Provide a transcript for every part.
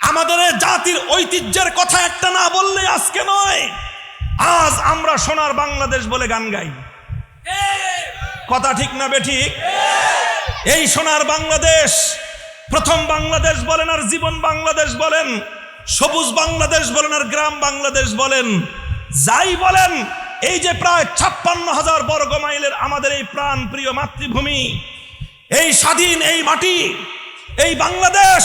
আমাদের জাতির ঐতিহ্যের কথা একটা না বললে আজকে নয়। আজ আমরা সোনার বাংলাদেশ বলে গান গাই। কথা ঠিক না বেঠিক এই সোনার বাংলাদেশ, প্রথম বাংলাদেশ বলেন আর জীবন বাংলাদেশ বলেন, সবুজ বাংলাদেশ বলেন আর গ্রাম বাংলাদেশ বলেন। যাই বলেন, এই যে প্রায় ছাপ্পান্ন হাজার বর্গ মাইলের আমাদের এই প্রাণ প্রিয় মাতৃভূমি, এই স্বাধীন এই মাটি, এই বাংলাদেশ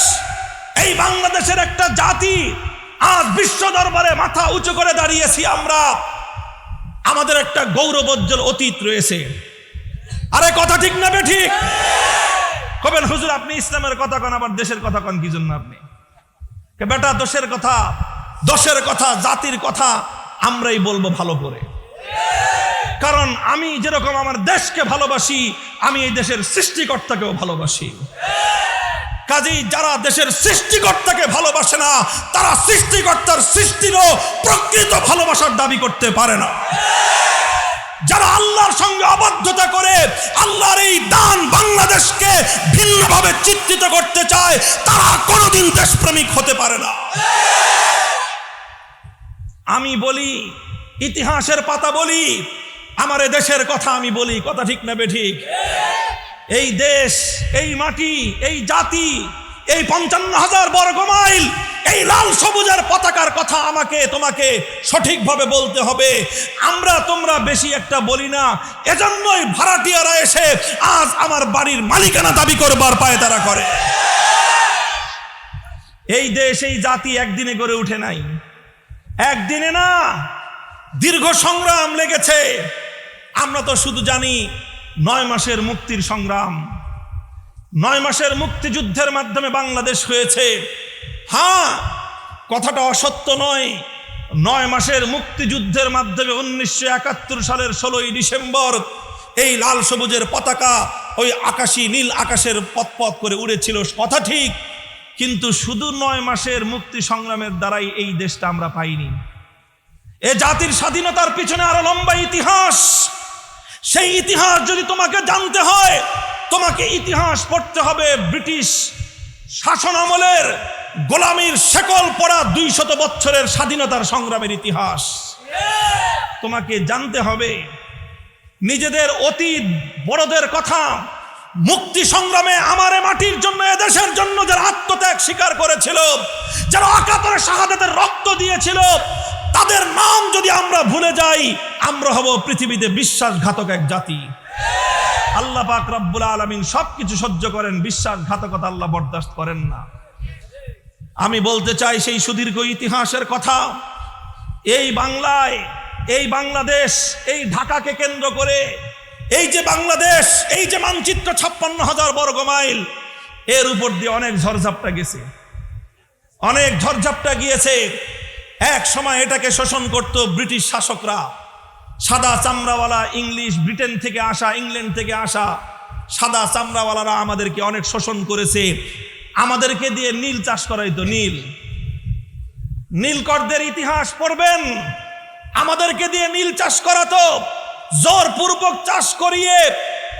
এই বাংলাদেশের একটা জাতি আজ বিশ্ব দরবারে মাথা উঁচু করে দাঁড়িয়েছি আমরা। আমাদের একটা গৌরবোজ্জ্বল অতীত রয়েছে। আরে কথা ঠিক না ঠিক? কবেন, হুজুর, আপনি ইসলামের কথা কন, আবার দেশের কথা কন, কি জন্য আপনি? বেটা, দোষের কথা দোষের কথা, জাতির কথা আমরাই বলব ভালো করে। কারণ আমি যেরকম আমার দেশকে ভালোবাসি, আমি এই দেশের সৃষ্টিকর্তাকেও ভালোবাসি। কাজেই যারা দেশের সৃষ্টিকর্তাকে ভালোবাসে না, তারা সৃষ্টিকর্তার সৃষ্টিরও প্রকৃত ভালোবাসার দাবি করতে পারে না। যারা আল্লাহর সঙ্গে অবদ্ধতা করে, আল্লাহর এই দান বাংলাদেশকে ভিন্নভাবে চিত্রিত করতে চায়, তারা কোনোদিন দেশপ্রেমিক হতে পারে না। আমি বলি, ইতিহাসের পাতা বলি, আমার দেশের কথা আমি বলি, কথা ঠিক না বেঠিক এই দেশ, এই মাটি, এই জাতি, এই পঞ্চান্ন হাজার বর্গ মাইল, এই লাল সবুজের পতাকার কথা আমাকে, তোমাকে সঠিকভাবে বলতে হবে। আমরা তোমরা বেশি একটা বলি না, এজন্যই ভাড়াটিয়ারা এসে আজ আমার বাড়ির মালিকানা দাবি করবার পায় তারা করে। এই দেশ, এই জাতি একদিনে গড়ে উঠে নাই। একদিনে না, দীর্ঘ সংগ্রাম লেগেছে। আমরা তো শুধু জানি নয় মাসের মুক্তির সংগ্রাম, নয় মাসের মুক্তিযুদ্ধের মাধ্যমে বাংলাদেশ হয়েছে। হ্যাঁ কথাটা অসত্য নয়। নয় মাসের মুক্তিযুদ্ধের মাধ্যমে উনিশশো একাত্তর সালের ষোলোই ডিসেম্বর এই লাল সবুজের পতাকা ওই আকাশী নীল আকাশের পথ পথ করে উড়েছিল, কথা ঠিক। কিন্তু শুধু নয় মাসের মুক্তি সংগ্রামের দ্বারাই এই দেশটা আমরা পাইনি। এ জাতির স্বাধীনতার পিছনে আরও লম্বা ইতিহাস সেই ইতিহাস যদি তোমাকে জানতে হয়, তোমাকে ইতিহাস পড়তে হবে ব্রিটিশ শাসন আমলের গোলামীর শেকল পড়া দুই শত বছরের স্বাধীনতার সংগ্রামের ইতিহাস। তোমাকে জানতে হবে নিজেদের অতীত, বড়দের কথা, মুক্তি সংগ্রামে আমারে মাটির জন্য, এদেশের জন্য যারা আত্মত্যাগ স্বীকার করেছিল, যারা অকাতরে শাহাদাতের রক্ত দিয়েছিল তাদের নাম যদি আমরা ভুলে যাই, আমরা হব পৃথিবীতে বিশ্বাসঘাতক এক জাতি। আল্লাহ পাক রব্বুল আলমিন সবকিছু সহ্য করেন, বিশ্বাসঘাতকতা আল্লাহ বরদাস্ত করেন না। আমি বলতে চাই সেই সুদীর্ঘ ইতিহাসের কথা, এই বাংলায়, এই বাংলাদেশ, এই ঢাকাকে কেন্দ্র করে, এই যে বাংলাদেশ, এই যে মানচিত্র ছাপ্পান্ন হাজার বর্গ মাইল, এর উপর দিয়ে অনেক ঝড়ঝাপটা গেছে। অনেক ঝড়ঝাপটা গিয়েছে। এক সময় এটাকে শোষণ করত ব্রিটিশ শাসকরা। সাদা চামড়াওয়ালা ইংলিশ, ব্রিটেন থেকে আসা, ইংল্যান্ড থেকে আসা সাদা চামড়াওয়ালারা আমাদেরকে অনেক শোষণ করেছে। আমাদেরকে দিয়ে নীল চাষ করাইতো, নীল। নীলকরদের ইতিহাস পড়বেন। আমাদেরকে দিয়ে নীল চাষ করাতো। জোরপূর্বক চাষ করিয়ে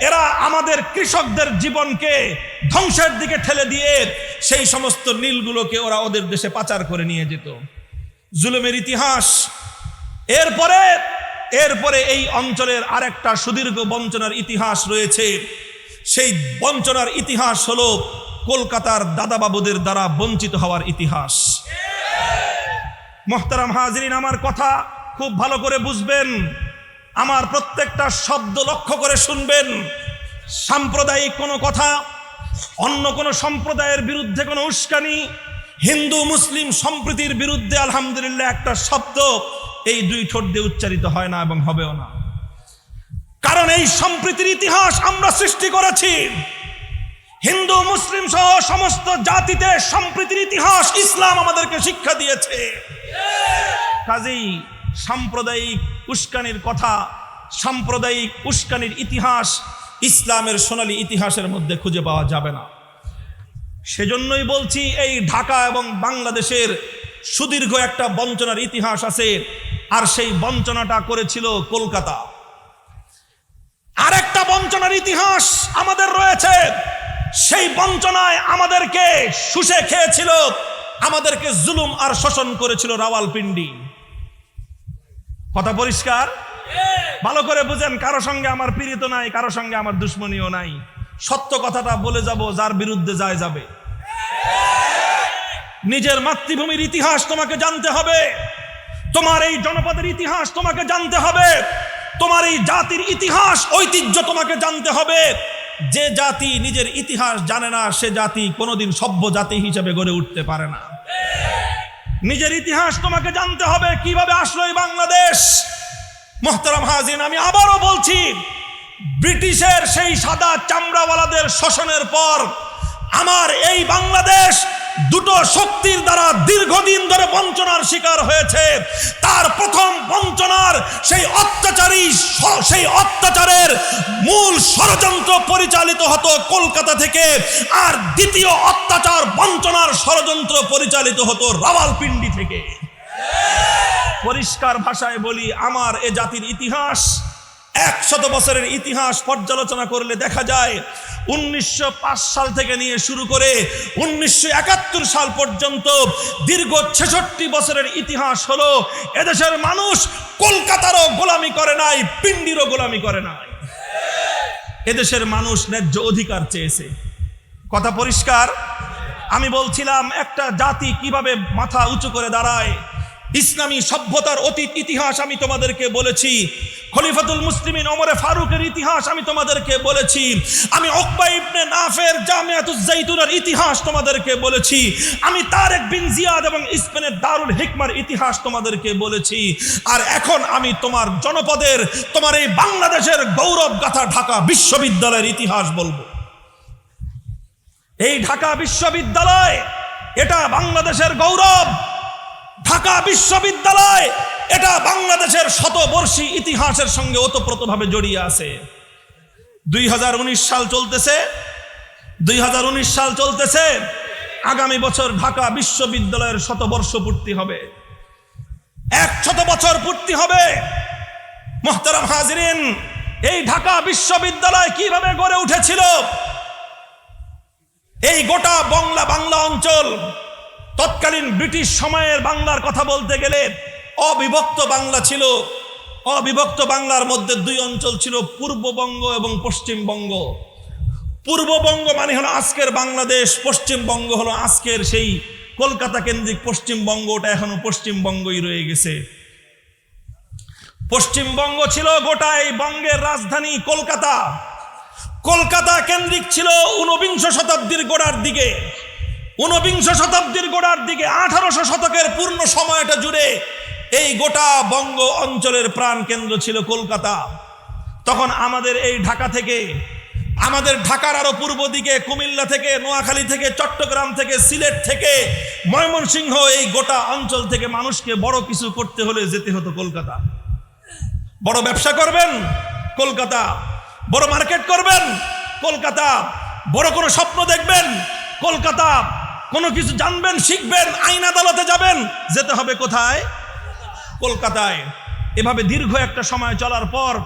এরা আমাদের কৃষকদের জীবনকে ধ্বংসের দিকে ঠেলে দিয়ে সেই সমস্ত নীলগুলোকে ওরা ওদের দেশে পাচার করে নিয়ে যেত। জুলুমের ইতিহাস। এরপরে এরপরে এই অঞ্চলের আরেকটা সুদীর্ঘ বঞ্চনার ইতিহাস রয়েছে। সেই বঞ্চনার ইতিহাস হলো কলকাতার দাদাবাবুদের দ্বারা বঞ্চিত হওয়ার ইতিহাস। মোহতারাম হাজরিন, আমার কথা খুব ভালো করে বুঝবেন। আমার প্রত্যেকটা শব্দ লক্ষ্য করে শুনবেন। সাম্প্রদায়িক কোনো কথা, অন্য কোনো সম্প্রদায়ের বিরুদ্ধে কোনো উস্কানি হিন্দু, মুসলিম সম্প্রীতির বিরুদ্ধে আলহামদুলিল্লাহ একটা শব্দ এই দুই ঠোঁট দিয়ে উচ্চারিত হয় না এবং হবেও না। কারণ এই সম্প্রীতির ইতিহাস আমরা সৃষ্টি করেছি। হিন্দু, মুসলিম সহ সমস্ত জাতিতে সম্প্রীতির ইতিহাস ইসলাম আমাদেরকে শিক্ষা দিয়েছে। কাজেই সাম্প্রদায়িক উস্কানির কথা, সাম্প্রদায়িক উস্কানির ইতিহাস ইসলামের সোনালী ইতিহাসের মধ্যে খুঁজে পাওয়া যাবে না। সেজন্যই বলছি এই ঢাকা এবং বাংলাদেশের সুদীর্ঘ একটা বঞ্চনার ইতিহাস আছে, আর সেই বঞ্চনাটা করেছিল কলকাতা। আরেকটা বঞ্চনার ইতিহাস আমাদের রয়েছে, সেই বঞ্চনায় আমাদেরকে শুষে খেয়েছিল, আমাদেরকে জুলুম আর শোষণ করেছিল রাওয়ালপিন্ডি। কথা পরিষ্কার? ভালো করে বুঝেন, কারও সঙ্গে আমার পীড়িত নাই, কারও সঙ্গে আমার দুশ্মনীয় নাই। সত্য কথাটা বলে যাব, যার বিরুদ্ধে যায় যাবে। নিজের মাতৃভূমির ইতিহাস তোমাকে জানতে হবে। তোমার এই জনপদের ইতিহাস তোমাকে জানতে হবে। তোমার এই জাতির ইতিহাস, ঐতিহ্য তোমাকে জানতে হবে। যে জাতি নিজের ইতিহাস জানে না, সে জাতি কোনোদিন সভ্য জাতি হিসেবে গড়ে উঠতে পারে না। নিজের ইতিহাস তোমাকে জানতে হবে, কীভাবে আসলো এই বাংলাদেশ। মোহতারাম হাজিন, আমি আবারও বলছি ব্রিটিশের সেই সাদা চামড়াওয়ালাদের শোষণের পর আমার এই বাংলাদেশ দুটো শক্তির দ্বারা দীর্ঘদিন ধরে বঞ্চনার শিকার হয়েছে। তার প্রথম বঞ্চনার সেই অত্যাচারী সেই অত্যাচারের মূল ষড়যন্ত্র পরিচালিত হতো কলকাতা থেকে, আর দ্বিতীয় অত্যাচার বঞ্চনার ষড়যন্ত্র পরিচালিত হতো রাওয়ালপিন্ডি থেকে। পরিষ্কার ভাষায় বলি, আমার এ জাতির ইতিহাস একশত বছরের ইতিহাস পর্যালোচনা করলে দেখা যায়, উনিশশো পাঁচ সাল থেকে নিয়ে শুরু করে উনিশশো একাত্তর সাল পর্যন্ত দীর্ঘ ছেষট্টি বছরের ইতিহাস হলো, এদেশের মানুষ কলকাতারও গোলামি করে নাই পিন্ডিরও গোলামি করে নাই। এদেশের মানুষ ন্যায্য অধিকার চেয়েছে। কথা পরিষ্কার? আমি বলছিলাম, একটা জাতি কীভাবে মাথা উঁচু করে দাঁড়ায়? ইসলামী সভ্যতার অতীত ইতিহাস আমি তোমাদেরকে বলেছি। খলিফাতুল মুসলিমিন ওমরে ফারুকের ইতিহাস আমি তোমাদেরকে বলেছি। আমি ওকবা ইবনে নাফের জামিয়াতুজ্জাইতুনের ইতিহাস তোমাদেরকে বলেছি। আমি তারেক বিন জিয়াদ এবং স্পেনের দারুল হিকমার ইতিহাস তোমাদেরকে বলেছি। আর এখন আমি তোমার জনপদের, তোমার এই বাংলাদেশের গৌরব গাথা ঢাকা বিশ্ববিদ্যালয়ের ইতিহাস বলব। এই ঢাকা বিশ্ববিদ্যালয়, এটা বাংলাদেশের গৌরব। ঢাকা বিশ্ববিদ্যালয়, এটা বাংলাদেশের শতবর্ষী ইতিহাসের সঙ্গে ওতপ্রোতভাবে জড়িয়ে আছে। দুই হাজার উনিশ সাল চলতেছে। দুই হাজার উনিশ সাল চলতেছে। আগামী বছর ঢাকা বিশ্ববিদ্যালয়ের শতবর্ষ পূর্তি হবে। এক শত বছর পূর্তি হবে। মোহতারাম হাজরিন, এই ঢাকা বিশ্ববিদ্যালয় কীভাবে গড়ে উঠেছিল? এই গোটা বাংলা বাংলা অঞ্চল তৎকালীন ব্রিটিশ সময়ের বাংলার কথা বলতে গেলে অবিভক্ত বাংলা ছিল। অবিভক্ত বাংলার মধ্যে দুই অঞ্চল ছিল পূর্ববঙ্গ এবং পশ্চিমবঙ্গ। পূর্ববঙ্গ মানে হলো আজকের বাংলাদেশ, পশ্চিমবঙ্গ হলো আজকের সেই কলকাতা কেন্দ্রিক পশ্চিমবঙ্গ, ওটা এখনও পশ্চিমবঙ্গই রয়ে গেছে। পশ্চিমবঙ্গ ছিল গোটা এই বঙ্গের রাজধানী কলকাতা। কলকাতা কেন্দ্রিক ছিল ঊনবিংশ শতাব্দীর গোড়ার দিকে। ঊনবিংশ শতাব্দীর গোড়ার দিকে আঠারোশো শতকের পূর্ণ সময়টা জুড়ে এই গোটা বঙ্গ অঞ্চলের প্রাণ কেন্দ্র ছিল কলকাতা। তখন আমাদের এই ঢাকা থেকে, আমাদের ঢাকার আরও পূর্ব দিকে কুমিল্লা থেকে, নোয়াখালী থেকে, চট্টগ্রাম থেকে, সিলেট থেকে, ময়মনসিংহ এই গোটা অঞ্চল থেকে মানুষকে বড় কিছু করতে হলে যেতে হতো কলকাতা। বড় ব্যবসা করবেন, কলকাতা। বড় মার্কেট করবেন, কলকাতা। বড় কোনো স্বপ্ন দেখবেন, কলকাতা। কোনো কিছু জানবেন, শিখবেন, আইন আদালতে যাবেন, যেতে হবে কোথায়? কলকাতায়। এভাবে দীর্ঘ একটা সময় চলার পর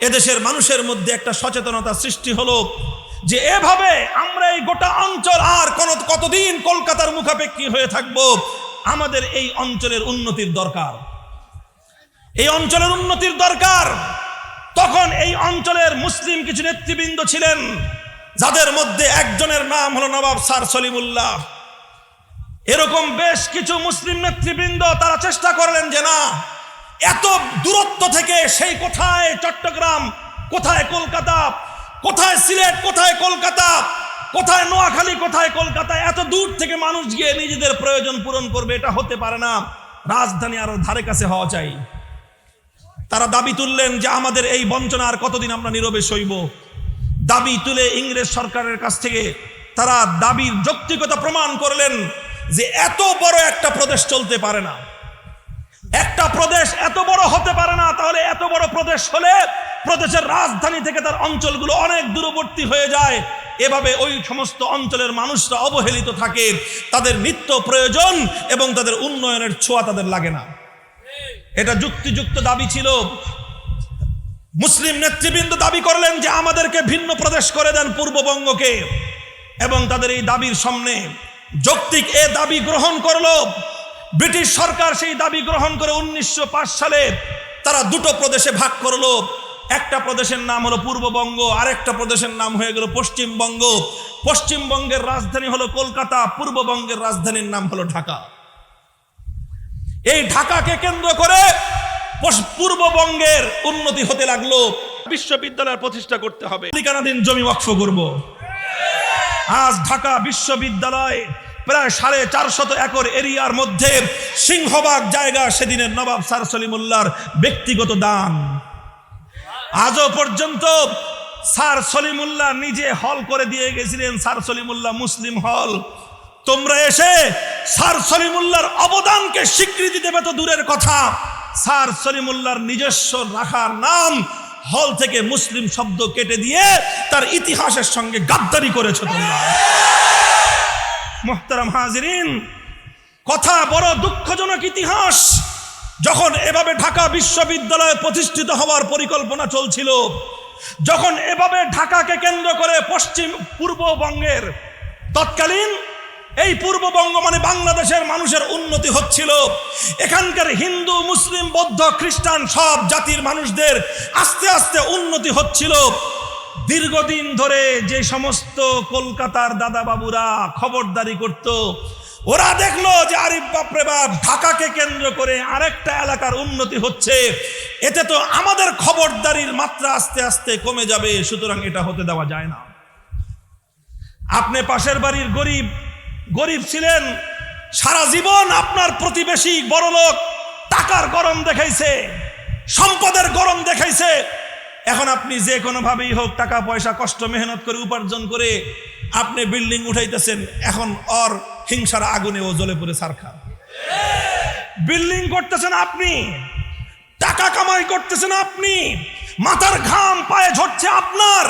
এদেশের মানুষের মধ্যে একটা সচেতনতা সৃষ্টি হলো যে এভাবে আমরা এই গোটা অঞ্চল আর কোন কতদিন কলকাতার মুখাপেক্ষী হয়ে থাকব? আমাদের এই অঞ্চলের উন্নতির দরকার। এই অঞ্চলের উন্নতির দরকার। তখন এই অঞ্চলের মুসলিম কিছু নেতৃবৃন্দ ছিলেন, যাদের মধ্যে একজনের নাম হলো নবাব স্যার সলিমুল্লাহ। এরকম বেশ কিছু মুসলিম নেতৃবৃন্দ তারা চেষ্টা করলেন যে, না, এত দূরত্ব থেকে সেই কোথায় চট্টগ্রাম, কোথায় কলকাতা, কোথায় সিলেট, কোথায় কলকাতা, কোথায় নোয়াখালী, কোথায় কলকাতা, এত দূর থেকে মানুষ গিয়ে নিজেদের প্রয়োজন পূরণ করবে, এটা হতে পারে না। রাজধানী আরও ধারে কাছে হওয়া চাই। তারা দাবি তুললেন যে, আমাদের এই বঞ্চনা আর কতদিন আমরা নীরবে সইব? দাবি তুলে ইংরেজ সরকারের কাছ থেকে তারা দাবির যৌক্তিকতা প্রমাণ করলেন। যে এত বড় একটা প্রদেশ চলতে পারে না। একটা প্রদেশ এত বড় হতে পারে না, তাহলে এত বড় প্রদেশ হলে প্রদেশের রাজধানী থেকে তার অঞ্চলগুলো অনেক দূরবর্তী হয়ে যায়। এভাবে ওই সমস্ত অঞ্চলের মানুষরা অবহেলিত থাকে। তাদের নিত্য প্রয়োজন এবং তাদের উন্নয়নের ছোঁয়া তাদের লাগে না। এটা যুক্তিযুক্ত দাবি ছিল। মুসলিম নেতৃবৃন্দ দাবি করলেন যে আমাদেরকে ভিন্ন প্রদেশ করে দেন পূর্ববঙ্গকে এবং তাদের এই দাবির সামনে যৌক্তিক এ দাবি গ্রহণ করল। ব্রিটিশ সরকার সেই দাবি গ্রহণ করে উনিশশো পাঁচ সালে তারা দুটো প্রদেশে ভাগ করল। একটা প্রদেশের নাম হলো পূর্ববঙ্গ, আরেকটা প্রদেশের নাম হয়ে গেল পশ্চিমবঙ্গ। পশ্চিমবঙ্গের রাজধানী হলো কলকাতা, পূর্ববঙ্গের রাজধানীর নাম হলো ঢাকা। এই ঢাকাকে কেন্দ্র করে পূর্ববঙ্গের উন্নতি হতে লাগল। বিশ্ববিদ্যালয় প্রতিষ্ঠা করতে হবে। জমি ওয়াকফ করব। আজ ঢাকা বিশ্ববিদ্যালয় প্রায় সাড়ে চারশত একর এরিয়ার মধ্যে সিংহবাগ জায়গা সেদিনের নবাব স্যার সলিমুল্লাহর ব্যক্তিগত দান। আজও পর্যন্ত স্যার সলিমুল্লাহ নিজে হল করে দিয়ে গেছিলেন, স্যার সলিমুল্লাহ মুসলিম হল। তোমরা এসে স্যার সলিমুল্লাহর অবদানকে স্বীকৃতি দেবে তো দূরের কথা। স্যার সলিমুল্লাহর নিজস্ব রাখার নাম হল থেকে মুসলিম শব্দ কেটে দিয়ে তার ইতিহাসের সঙ্গে গাদ্দারি করেছ তোমরা। মোহতারাম হাজিরিন, কথা বড় দুঃখজনক ইতিহাস। যখন এভাবে ঢাকা বিশ্ববিদ্যালয়ে প্রতিষ্ঠিত হওয়ার পরিকল্পনা চলছিল, যখন এভাবে ঢাকাকে কেন্দ্র করে পশ্চিম পূর্ববঙ্গের তৎকালীন এই পূর্ববঙ্গ মানে বাংলাদেশের মানুষের উন্নতি হচ্ছিল। এখানকার হিন্দু, মুসলিম, বৌদ্ধ, খ্রিস্টান সব জাতির মানুষদের আস্তে আস্তে উন্নতি হচ্ছিল। দীর্ঘদিন ধরে যে সমস্ত কলকাতার দাদা বাবুরা খবরদারি করত, ওরা দেখল যে আরিফ বাপরে বাপ, ঢাকাকে কেন্দ্র করে আরেকটা এলাকার উন্নতি হচ্ছে। এতে তো আমাদের খবরদারির মাত্রা আস্তে আস্তে কমে যাবে, সুতরাং এটা হতে দেওয়া যায় না। আপনি পাশের বাড়ির গরিব গরিব ছিলেন, সারা জীবন আপনার প্রতিবেশী বড়লোক টাকার গরম দেখাইছে, সম্পদের গরম দেখাইছে। এখন আপনি যে কোনোভাবেই হোক টাকা, পয়সা, কষ্ট, মেহনত করে উপার্জন করে আপনি বিল্ডিং উঠাইতেছেন, এখন অর হিংসার আগুনে ও জ্বলে পড়ে সারখা। বিল্ডিং করতেছেন আপনি, টাকা কামাই করতেছেন আপনি, মাথার ঘাম পায়ে ঝরছে আপনার।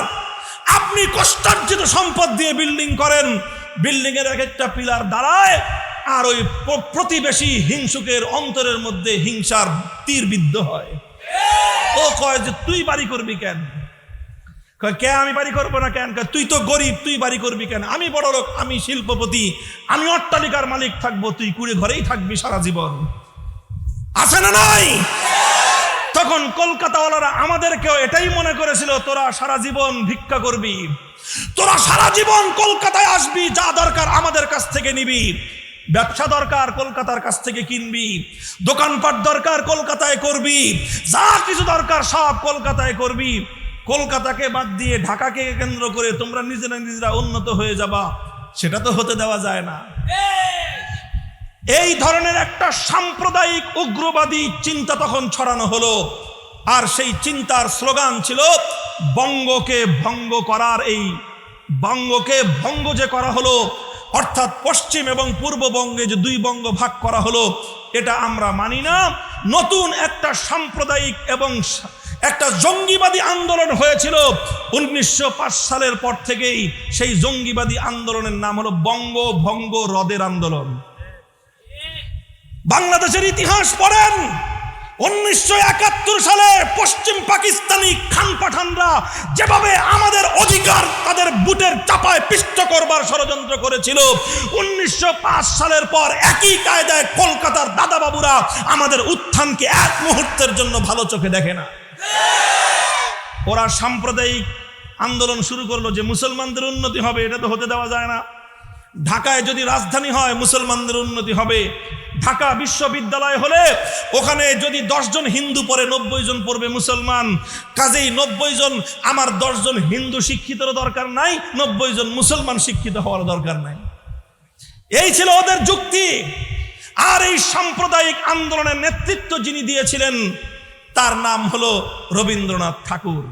আপনি কষ্টার্জিত সম্পদ দিয়ে বিল্ডিং করেন বিল্ডিং এর এক একটা পিলার দাঁড়ায়, আর ওই প্রতিবেশী হিংসুকের অন্তরের মধ্যে হিংসার তীর বিদ্ধ হয়। ও কয় যে, তুই বাড়ি করবি কেন? কে, আমি বাড়ি করব না কেন? তুই তো গরিব, তুই বাড়ি করবি কেন? আমি বড় লোক, আমি শিল্পপতি, আমি অট্টালিকার মালিক থাকব, তুই কুড়ে ঘরেই থাকবি সারা জীবন। আছে না নাই? তখন কলকাতাওয়ালারা আমাদেরকেও এটাই মনে করেছিল, তোরা সারা জীবন ভিক্ষা করবি। তোরা সারা জীবন কলকাতায় আসবি, যা দরকার আমাদের কাছ থেকে নিবি। ব্যবসা দরকার কলকাতার কাছ থেকে কিনবি। দোকানপাট দরকার কলকাতায় করবি। যা কিছু দরকার সব কলকাতায় করবি। কলকাতাকে বাদ দিয়ে ঢাকাকে কেন্দ্র করে তোমরা নিজেরা নিজেরা উন্নত হয়ে যাবা, সেটা তো হতে দেওয়া যায় না। এই ধরনের একটা সাম্প্রদায়িক উগ্রবাদী চিন্তা তখন ছড়ানো হলো। আর সেই চিন্তার স্লোগান ছিল, বঙ্গকে ভঙ্গ করার। এই বঙ্গকে ভঙ্গ যে করা হলো, অর্থাৎ পশ্চিম এবং পূর্ববঙ্গে যে দুই বঙ্গ ভাগ করা হলো, এটা আমরা মানি না। নতুন একটা সাম্প্রদায়িক এবং একটা জঙ্গিবাদী আন্দোলন হয়েছিল উনিশশো পাঁচ সালের পর থেকেই। সেই জঙ্গিবাদী আন্দোলনের নাম হলো বঙ্গ ভঙ্গ হ্রদের আন্দোলন। বাংলাদেশের ইতিহাস পড়েন। উনিশশো একাত্তর সালে পশ্চিম পাকিস্তানি খান পাঠানরা যেভাবে আমাদের অধিকার তাদের বুটের চাপায় পিষ্ট করবার ষড়যন্ত্র করেছিল, উনিশশো পাঁচ সালের পর একই কায়দায় কলকাতার দাদা বাবুরা আমাদের উত্থানকে এক মুহূর্তের জন্য ভালো চোখে দেখে না। ওরা সাম্প্রদায়িক আন্দোলন শুরু করল যে মুসলমানদের উন্নতি হবে, এটা তো হতে দেওয়া যায় না। ঢাকায় যদি রাজধানী হয়, মুসলমানদের উন্নতি হবে। ঢাকা বিশ্ববিদ্যালয় হলে ওখানে যদি জন হিন্দু পড়ে, নব্বই জন পড়বে মুসলমান। কাজেই নব্বই জন, আমার জন হিন্দু শিক্ষিতর দরকার নাই, নব্বই জন মুসলমান শিক্ষিত হওয়ার দরকার নাই। এই ছিল ওদের যুক্তি। আর এই সাম্প্রদায়িক আন্দোলনের নেতৃত্ব যিনি দিয়েছিলেন, তার নাম হলো রবীন্দ্রনাথ ঠাকুর।